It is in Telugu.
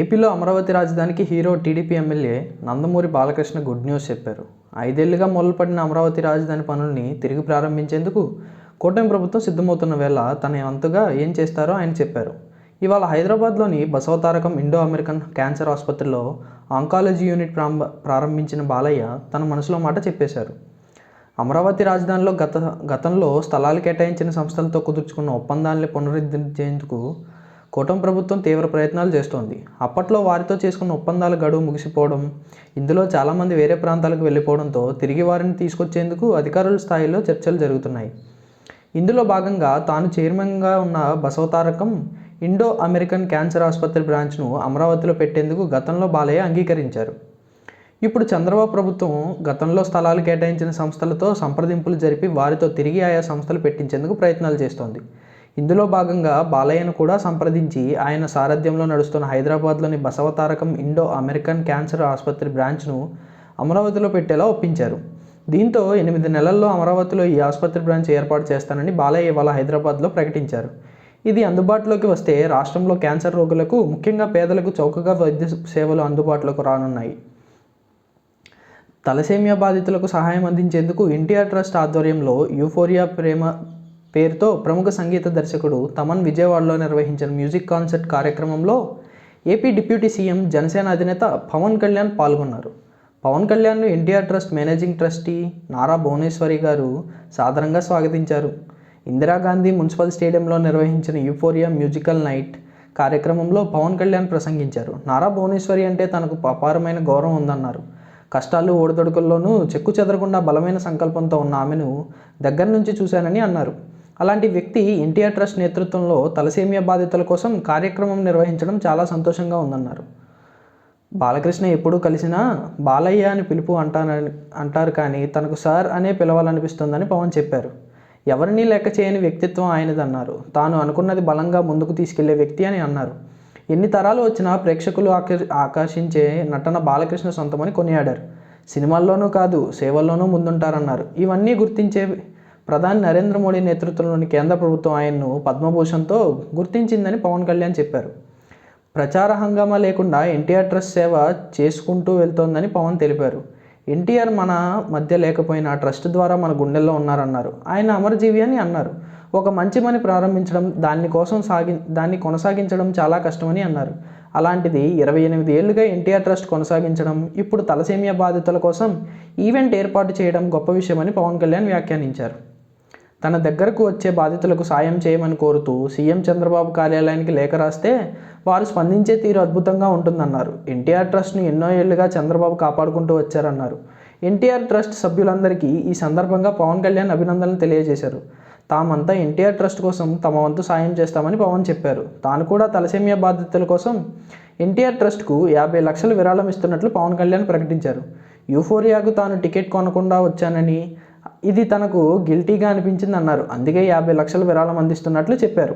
ఏపీలో అమరావతి రాజధానికి hero TDP MLA Nandamuri Balakrishna good news చెప్పారు. ఐదేళ్ళుగా మొదలుపడిన అమరావతి రాజధాని పనుల్ని తిరిగి ప్రారంభించేందుకు కూటమి ప్రభుత్వం సిద్ధమవుతున్న వేళ తన వంతుగా ఏం చేస్తారో ఆయన చెప్పారు. ఇవాళ హైదరాబాద్లోని బసవతారకం ఇండో అమెరికన్ క్యాన్సర్ ఆసుపత్రిలో ఆంకాలజీ యూనిట్ ప్రారంభ ప్రారంభించిన బాలయ్య తన మనసులో మాట చెప్పేశారు. అమరావతి రాజధానిలో గత గతంలో స్థలాలు కేటాయించిన సంస్థలతో కుదుర్చుకున్న ఒప్పందాన్ని పునరుద్ధరించేందుకు కూటమి ప్రభుత్వం తీవ్ర ప్రయత్నాలు చేస్తోంది. అప్పట్లో వారితో చేసుకున్న ఒప్పందాల గడువు ముగిసిపోవడం ఇందులో చాలామంది వేరే ప్రాంతాలకు వెళ్ళిపోవడంతో తిరిగి వారిని తీసుకొచ్చేందుకు అధికారుల స్థాయిలో చర్చలు జరుగుతున్నాయి. ఇందులో భాగంగా తాను చైర్మన్గా ఉన్న బసవతారకం ఇండో అమెరికన్ క్యాన్సర్ ఆసుపత్రి బ్రాంచ్ను అమరావతిలో పెట్టేందుకు గతంలో బాలయ్య అంగీకరించారు. ఇప్పుడు చంద్రబాబు ప్రభుత్వం గతంలో స్థలాలు కేటాయించిన సంస్థలతో సంప్రదింపులు జరిపి వారితో తిరిగి ఆయా సంస్థలు పెట్టించేందుకు ప్రయత్నాలు చేస్తోంది. ఇందులో భాగంగా బాలయ్యను కూడా సంప్రదించి ఆయన సారథ్యంలో నడుస్తున్న హైదరాబాద్లోని బసవతారకం ఇండో అమెరికన్ క్యాన్సర్ ఆసుపత్రి బ్రాంచ్ను అమరావతిలో పెట్టేలా ఒప్పించారు. దీంతో ఎనిమిది నెలల్లో అమరావతిలో ఈ ఆసుపత్రి బ్రాంచ్ ఏర్పాటు చేస్తానని బాలయ్య ఇవాళ హైదరాబాద్లో ప్రకటించారు. ఇది అందుబాటులోకి వస్తే రాష్ట్రంలో క్యాన్సర్ రోగులకు ముఖ్యంగా పేదలకు చౌకగా వైద్య సేవలు అందుబాటులోకి రానున్నాయి. తలసేమియా బాధితులకు సహాయం అందించేందుకు ఎన్టీఆర్ ట్రస్ట్ ఆధ్వర్యంలో యూఫోరియా ప్రేమ పేరుతో ప్రముఖ సంగీత దర్శకుడు తమన్ విజయవాడలో నిర్వహించిన మ్యూజిక్ కాన్సర్ట్ కార్యక్రమంలో ఏపీ డిప్యూటీ సీఎం జనసేన అధినేత పవన్ కళ్యాణ్ పాల్గొన్నారు. Pawan కళ్యాణ్ను NTR trust managing trustee Nara Bhuvaneswari గారు సాదరంగా స్వాగతించారు. ఇందిరాగాంధీ మున్సిపల్ స్టేడియంలో నిర్వహించిన యూఫోరియా మ్యూజికల్ నైట్ కార్యక్రమంలో పవన్ కళ్యాణ్ ప్రసంగించారు. నారా భువనేశ్వరి అంటే తనకు అపారమైన గౌరవం ఉందన్నారు. కష్టాలు ఓడిదొడుకుల్లోనూ చెక్కు చెదరకుండా బలమైన సంకల్పంతో ఉన్న ఆమెను దగ్గర నుంచి చూశానని అన్నారు. అలాంటి వ్యక్తి ఎన్టీఆర్ ట్రస్ట్ నేతృత్వంలో తలసేమియా బాధితుల కోసం కార్యక్రమం నిర్వహించడం చాలా సంతోషంగా ఉందన్నారు. బాలకృష్ణ ఎప్పుడూ కలిసినా బాలయ్య అని పిలుపు అంటానని అంటారు కానీ తనకు సార్ అనే పిలవాలనిపిస్తుందని పవన్ చెప్పారు. ఎవరినీ లెక్క చేయని వ్యక్తిత్వం ఆయనదన్నారు. తాను అనుకున్నది బలంగా ముందుకు తీసుకెళ్ళే వ్యక్తి అని అన్నారు. ఎన్ని తరాలు వచ్చినా ప్రేక్షకులు ఆకర్షించే నటన బాలకృష్ణ సొంతమని కొనియాడారు. సినిమాల్లోనూ కాదు సేవల్లోనూ ముందుంటారన్నారు. ఇవన్నీ గుర్తించే ప్రధాని నరేంద్ర మోడీ నేతృత్వంలోని కేంద్ర ప్రభుత్వం ఆయన్ను పద్మభూషణ్తో గుర్తించిందని పవన్ కళ్యాణ్ చెప్పారు. ప్రచార హంగామా లేకుండా ఎన్టీఆర్ ట్రస్ట్ సేవ చేసుకుంటూ వెళ్తోందని పవన్ తెలిపారు. ఎన్టీఆర్ మన మధ్య లేకపోయినా ట్రస్ట్ ద్వారా మన గుండెల్లో ఉన్నారన్నారు. ఆయన అమరజీవి అని అన్నారు. ఒక మంచి పని ప్రారంభించడం దాని కోసం సాగి దాన్ని కొనసాగించడం చాలా కష్టమని అన్నారు. అలాంటిది ఇరవై ఎనిమిది ఏళ్ళుగా ఎన్టీఆర్ ట్రస్ట్ కొనసాగించడం ఇప్పుడు తలసేమియా బాధితుల కోసం ఈవెంట్ ఏర్పాటు చేయడం గొప్ప విషయమని పవన్ కళ్యాణ్ వ్యాఖ్యానించారు. తన దగ్గరకు వచ్చే బాధితులకు సాయం చేయమని కోరుతూ సీఎం చంద్రబాబు కార్యాలయానికి లేఖ రాస్తే వారు స్పందించే తీరు అద్భుతంగా ఉంటుందన్నారు. ఎన్టీఆర్ ట్రస్ట్ను ఎన్నో ఏళ్ళుగా చంద్రబాబు కాపాడుకుంటూ వచ్చారన్నారు. ఎన్టీఆర్ ట్రస్ట్ సభ్యులందరికీ ఈ సందర్భంగా పవన్ కళ్యాణ్ అభినందనలు తెలియజేశారు. తామంతా ఎన్టీఆర్ ట్రస్ట్ కోసం తమ వంతు సాయం చేస్తామని పవన్ చెప్పారు. తాను కూడా తలసేమియా బాధితుల కోసం ఎన్టీఆర్ ట్రస్ట్కు యాభై లక్షలు విరాళం ఇస్తున్నట్లు పవన్ కళ్యాణ్ ప్రకటించారు. యూఫోరియాకు తాను టికెట్ కొనకుండా వచ్చానని ఇది తనకు గిల్టీగా అనిపించింది అన్నారు అందుకే యాభై లక్షల విరాళం అందిస్తున్నట్లు చెప్పారు.